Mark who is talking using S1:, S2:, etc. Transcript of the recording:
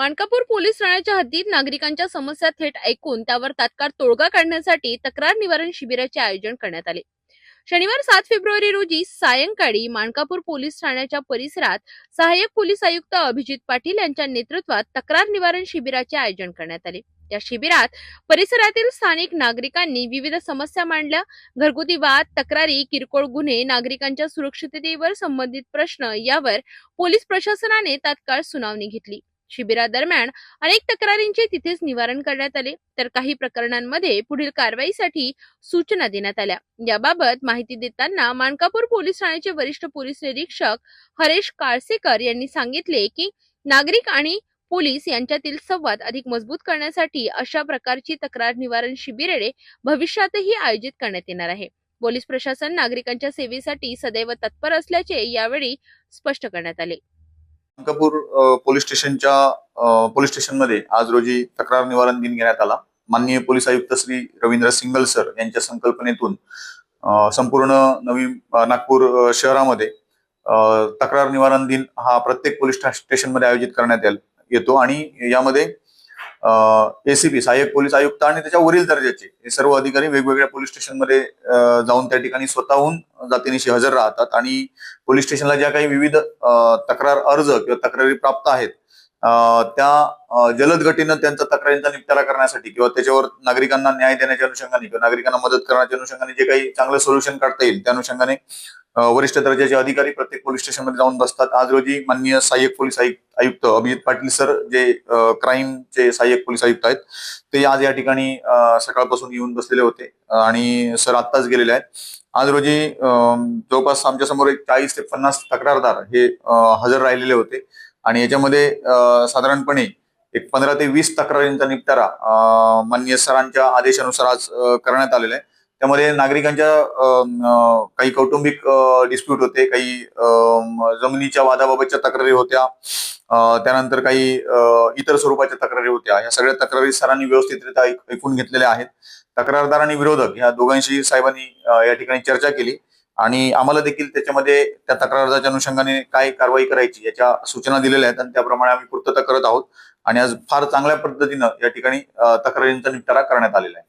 S1: Mankapur police ठाण्याच्या हद्दीत नागरिकांच्या समस्या थेट ऐकून त्यावर तात्काळ तोडगा काढण्यासाठी तक्रार निवारण शिबिराचे आयोजन करण्यात आले. शनिवार सात फेब्रुवारी रोजी सायंकाळी माणकापूर पोलीस ठाण्याच्या परिसरात सहाय्यक पोलीस आयुक्त अभिजित पाटील यांच्या नेतृत्वात तक्रार निवारण शिबिराचे आयोजन करण्यात आले. या शिबिरात परिसरातील स्थानिक नागरिकांनी विविध समस्या मांडल्या. घरगुती वाद तक्रारी किरकोळ गुन्हे नागरिकांच्या सुरक्षिततेवर संबंधित प्रश्न यावर पोलीस प्रशासनाने तात्काळ सुनावणी घेतली. शिबिरादरम्यान अनेक तक्रारींचे तिथेच निवारण करण्यात आले. तर काही प्रकरणांमध्ये पुढील कारवाईसाठी सूचना देण्यात आल्या. याबाबत माहिती देताना मानकापूर पोलीस ठाण्याचे वरिष्ठ पोलीस निरीक्षक हरेश काळसेकर यांनी सांगितले की नागरिक आणि पोलीस यांच्यातील संवाद अधिक मजबूत करण्यासाठी अशा प्रकारची तक्रार निवारण शिबिरे भविष्यातही आयोजित करण्यात येणार आहे. पोलीस प्रशासन नागरिकांच्या सेवेसाठी सदैव तत्पर असल्याचे यावेळी स्पष्ट करण्यात आले.
S2: अंकापूर पोलीस स्टेशनच्या पोलीस स्टेशनमध्ये आज रोजी तक्रार निवारण दिन घेण्यात आला. माननीय पोलीस आयुक्त श्री रवींद्र सिंगल सर यांच्या संकल्पनेतून संपूर्ण नवी नागपूर शहरामध्ये तक्रार निवारण दिन हा प्रत्येक पोलीस स्टेशनमध्ये आयोजित करण्यात येतो. आणि यामध्ये एसीपी सहाय्यक पोलीस आयुक्त आणि त्याच्या वरील दर्जाचे. हे सर्व अधिकारी वेगवेगळ्या पोलीस स्टेशनमध्ये जाऊन त्या ठिकाणी स्वतःहून जातीनिशी हजर राहतात आणि पोलीस स्टेशनला ज्या काही विविध तक्रार अर्ज किंवा तक्रारी प्राप्त आहेत त्या जलद गतीनं त्यांचा तक्रारींचा निपटारा करण्यासाठी किंवा त्याच्यावर नागरिकांना न्याय देण्याच्या अनुषंगाने किंवा नागरिकांना मदत करण्याच्या अनुषंगाने जे काही चांगलं सोल्युशन काढता येईल त्या अनुषंगाने वरिष्ठ दर्जाचे अधिकारी प्रत्येक पोलीस स्टेशनमध्ये जाऊन बसतात. आज रोजी माननीय सहाय्यक पोलीस आयुक्त आयुक्त अभिजित पाटील सर जे क्राईमचे सहाय्यक पोलीस आयुक्त आहेत ते आज या ठिकाणी सकाळपासून येऊन बसलेले होते. आणि सर आत्ताच गेलेले आहेत. आज रोजी जवळपास आमच्यासमोर एक चाळीस ते पन्नास तक्रारदार हे हजर राहिलेले होते. आणि याच्यामध्ये साधारणपणे एक पंधरा ते वीस तक्रारींचा निपटारा माननीय सरांच्या आदेशानुसार आज करण्यात आलेला आहे. त्यामध्ये नागरिकांच्या काही कौटुंबिक डिस्प्यूट होते काही जमिनीच्या वादाबाबतच्या तक्रारी होत्या त्यानंतर काही इतर स्वरूपाच्या तक्रारी होत्या. या सगळ्या तक्रारी सरांनी व्यवस्थितरित्या ऐकून घेतलेल्या आहेत. तक्रारदार आणि विरोधक या दोघांशी साहेबांनी या ठिकाणी चर्चा केली आणि आम्हाला देखील त्याच्यामध्ये त्या तक्रारदाराच्या अनुषंगाने काय कारवाई करायची याच्या सूचना दिलेल्या आहेत आणि त्याप्रमाणे आम्ही पूर्तता करत आहोत आणि आज फार चांगल्या पद्धतीनं या ठिकाणी तक्रारींचा निपटारा करण्यात आलेला आहे.